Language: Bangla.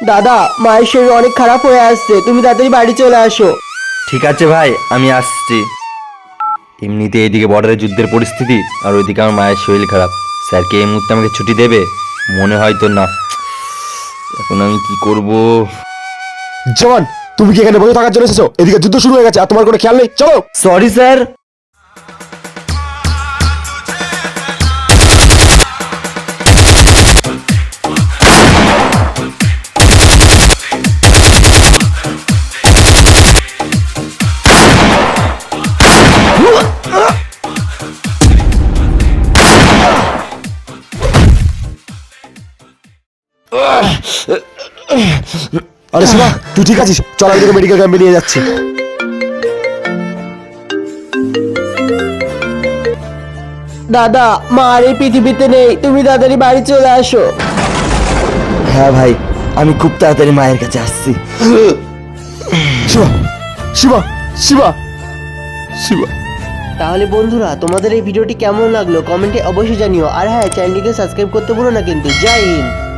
দাদা মায়ের শরীর অনেক খারাপ হয়ে আসছে তুমি তাড়াতাড়ি বাড়ি চলে আসো। ঠিক আছে ভাই আমি আসছি। এমনিতে এইদিকে বর্ডারে যুদ্ধের পরিস্থিতি আর ওইদিকে আমার মায়ের শরীর খারাপ। স্যার কি এই মুহূর্তে আমাকে ছুটি দেবে? মনে হয় তো না। এখন আমি কি করব? জওয়ান তুমি কি এখানে বসে থাকার জন্য এসেছ? এদিকে যুদ্ধ শুরু হয়ে গেছে আর তোমার কোনো খেয়াল নেই? চলো! সরি স্যার আরে শিবা তুই ঠিক আছিস? চল আমি তোকে মেডিকেল ক্যাম্পে নিয়ে যাচ্ছি। দাদা মা আর এই পৃথিবীতে নেই তুমি তাড়াতাড়ি বাড়ি চলে আসো। হ্যাঁ ভাই আমি খুব তাড়াতাড়ি মায়ের কাছে আসছি। শিবা শিবা শিবা শিবা। তাহলে বন্ধুরা, তোমাদের এই ভিডিওটি কেমন লাগল? কমেন্টে অবশ্যই জানিও। আর হ্যাঁ চ্যানেলটিকে সাবস্ক্রাইব করতে ভুলো না কিন্তু। জয় হিন্দ!